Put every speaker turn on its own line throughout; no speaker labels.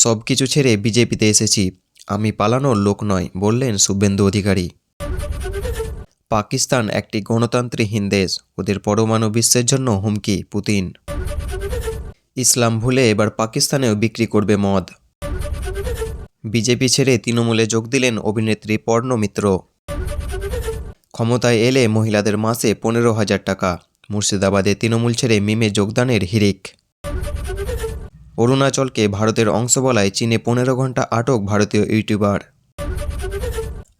সব কিছু ছেড়ে বিজেপিতে এসেছি। আমি পালানোর লোক নয়, বললেন শুভেন্দু অধিকারী। পাকিস্তান একটি গণতান্ত্রিকহীন দেশ, ওদের পরমাণু বিশ্বের জন্য হুমকি, পুতিন। ইসলাম ভুলে এবার পাকিস্তানেও বিক্রি করবে মদ। বিজেপি ছেড়ে তৃণমূলে যোগ দিলেন অভিনেত্রী পর্ণ মিত্র ক্ষমতায় এলে মহিলাদের মাসে পনেরো হাজার টাকা। মুর্শিদাবাদে তৃণমূল ছেড়ে মিমে যোগদানের হিরিক। অরুণাচলকে ভারতের অংশ বলায় চীনে পনেরো ঘণ্টা আটক ভারতীয় ইউটিউবার।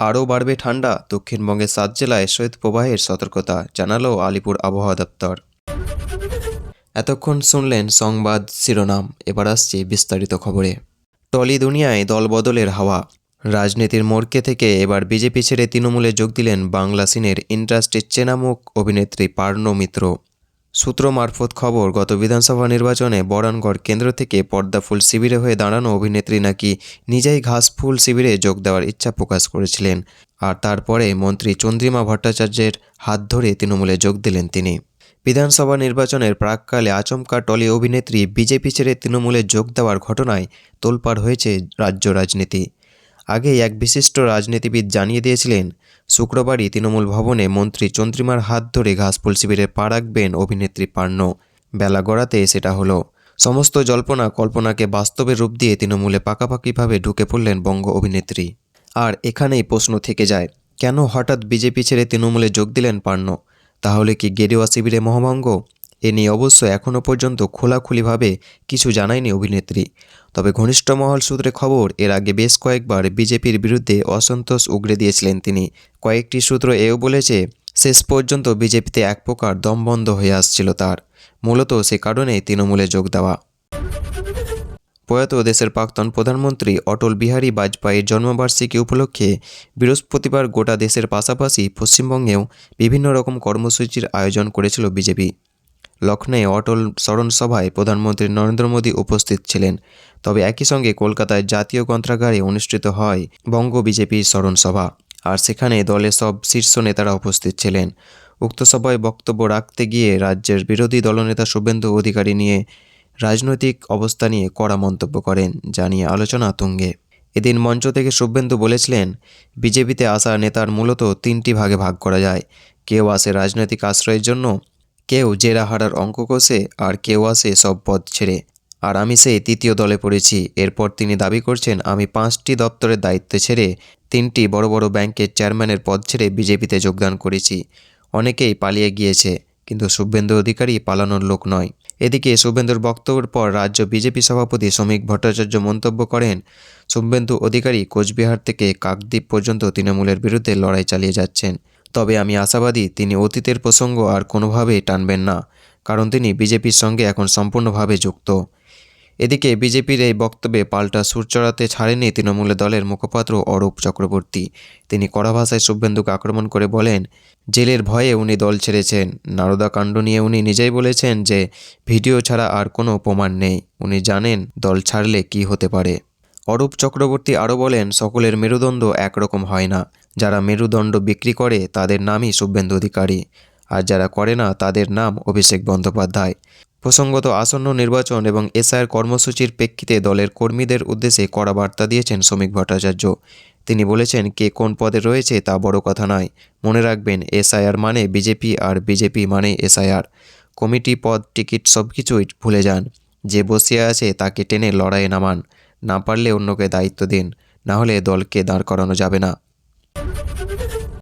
আরও বাড়বে ঠান্ডা, দক্ষিণবঙ্গের সাত জেলায় শৈত প্রবাহের সতর্কতা, জানালো আলিপুর আবহাওয়া দপ্তর। এতক্ষণ শুনলেন সংবাদ শিরোনাম, এবার আসছে বিস্তারিত খবরে। টলি দুনিয়ায় দলবদলের হাওয়া, রাজনীতির মোড়কে থেকে এবার বিজেপি ছেড়ে তৃণমূলে যোগ দিলেন বাংলা সিনের ইন্ডাস্ট্রির চেনামুখ অভিনেত্রী পার্ণ মিত্র। সূত্র মারফত খবর, গত বিধানসভা নির্বাচনে বরানগড় কেন্দ্র থেকে পর্দাফুল শিবিরে হয়ে দাঁড়ানো অভিনেত্রী নাকি নিজেই ঘাসফুল শিবিরে যোগ দেওয়ার ইচ্ছা প্রকাশ করেছিলেন। আর তারপরে মন্ত্রী চন্দ্রিমা ভট্টাচার্যের হাত ধরে তৃণমূলে যোগ দিলেন তিনি। বিধানসভা নির্বাচনের প্রাককালে আচমকা টলি অভিনেত্রী বিজেপি ছেড়ে তৃণমূলে যোগ দেওয়ার ঘটনায় তোলপাড় হয়েছে রাজ্য রাজনীতি। আগে এক বিশিষ্ট রাজনীতিবিদ জানিয়ে দিয়েছিলেন, শুক্রবারই তৃণমূল ভবনে মন্ত্রী চন্দ্রিমার হাত ধরে ঘাসফুল শিবিরে পা রাখবেন অভিনেত্রী পার্ন্য বেলা গড়াতে সেটা হলো। সমস্ত জল্পনা কল্পনাকে বাস্তবে রূপ দিয়ে তৃণমূলে পাকাপাকিভাবে ঢুকে পড়লেন বঙ্গ অভিনেত্রী। আর এখানেই প্রশ্ন থেকে যায়, কেন হঠাৎ বিজেপি ছেড়ে তৃণমূলে যোগ দিলেন পার্ন্য তাহলে কি গেরুয়া শিবিরে মহাভঙ্গ এ নিয়ে অবশ্য এখনও পর্যন্ত খোলাখুলিভাবে কিছু জানায়নি অভিনেত্রী। তবে ঘনিষ্ঠ মহল সূত্রে খবর, এর আগে বেশ কয়েকবার বিজেপির বিরুদ্ধে অসন্তোষ উগড়ে দিয়েছিলেন তিনি। কয়েকটি সূত্র এও বলেছে, শেষ পর্যন্ত বিজেপিতে এক প্রকার দমবন্ধ হয়ে আসছিল তার। মূলত সে কারণেই তৃণমূলে যোগ দেওয়া। প্রয়াত দেশের প্রাক্তন প্রধানমন্ত্রী অটল বিহারী বাজপেয়ীর জন্মবার্ষিকী উপলক্ষে বৃহস্পতিবার গোটা দেশের পাশাপাশি পশ্চিমবঙ্গেও বিভিন্ন রকম কর্মসূচির আয়োজন করেছিল বিজেপি। লখনৌ অটল স্মরণ সভায় প্রধানমন্ত্রী নরেন্দ্র মোদী উপস্থিত ছিলেন। তবে একই সঙ্গে কলকাতায় জাতীয় গ্রন্থাগারে অনুষ্ঠিত হয় বঙ্গ বিজেপির স্মরণ সভা আর সেখানে দলের সব শীর্ষ নেতারা উপস্থিত ছিলেন। উক্ত সভায় বক্তব্য রাখতে গিয়ে রাজ্যের বিরোধী দলনেতা শুভেন্দু অধিকারী নিয়ে রাজনৈতিক অবস্থা নিয়ে কড়া মন্তব্য করেন, যা নিয়ে আলোচনা তুঙ্গে। এদিন মঞ্চ থেকে শুভেন্দু বলেছিলেন, বিজেপিতে আসা নেতার মূলত তিনটি ভাগে ভাগ করা যায়। কেউ আসে রাজনৈতিক আশ্রয়ের জন্য কেউ জেরা হারার অঙ্ক কষে আর কেউ আসে সব পদ ছেড়ে। আর আমি সেই তৃতীয় দলে পড়েছি। এরপর তিনি দাবি করছেন, আমি পাঁচটি দপ্তরের দায়িত্ব ছেড়ে তিনটি বড় বড় ব্যাংকের চেয়ারম্যানের পদ ছেড়ে বিজেপিতে যোগদান করেছি। অনেকেই পালিয়ে গিয়েছে, কিন্তু শুভেন্দু অধিকারী পালানোর লোক নয়। এদিকে শুভেন্দুর বক্তব্যের পর রাজ্য বিজেপি সভাপতি শ্রমিক ভট্টাচার্য মন্তব্য করেন, শুভেন্দু অধিকারী কোচবিহার থেকে কাকদ্বীপ পর্যন্ত তৃণমূলের বিরুদ্ধে লড়াই চালিয়ে যাচ্ছেন। তবে আমি আশাবাদী তিনি অতীতের প্রসঙ্গ আর কোনোভাবেই টানবেন না, কারণ তিনি বিজেপির সঙ্গে এখন সম্পূর্ণভাবে যুক্ত। এদিকে বিজেপির এই বক্তব্যে পাল্টা সুর চড়াতে ছাড়েনি তৃণমূল দলের মুখপাত্র অরূপ চক্রবর্তী। তিনি কড়া ভাষায় শুভেন্দুকে আক্রমণ করে বলেন, জেলের ভয়ে উনি দল ছেড়েছেন। কাণ্ড নিয়ে উনি নিজেই বলেছেন যে, ভিডিও ছাড়া আর কোনো প্রমাণ নেই। উনি জানেন দল ছাড়লে কি হতে পারে। অরূপ চক্রবর্তী আরও বলেন, সকলের মেরুদণ্ড একরকম হয় না। যারা মেরুদণ্ড বিক্রি করে তাদের নামই শুভেন্দু অধিকারী, আর যারা করে না তাদের নাম অভিষেক বন্দ্যোপাধ্যায়। প্রসঙ্গত আসন্ন নির্বাচন এবং এসআইয়ের কর্মসূচির প্রেক্ষিতে দলের কর্মীদের উদ্দেশ্যে কড়া বার্তা দিয়েছেন শ্রমিক ভট্টাচার্য। তিনি বলেছেন, কে কোন পদে রয়েছে তা বড় কথা নয়। মনে রাখবেন, এসআইআর মানে বিজেপি আর বিজেপি মানে এসআইআর। কমিটি, পদ, টিকিট সব কিছুই ভুলে যান। যে বসিয়ে আছে তাকে টেনে লড়াইয়ে নামান। না পারলে অন্যকে দায়িত্ব দিন। না হলে দলকে দাঁড় করানো যাবে না।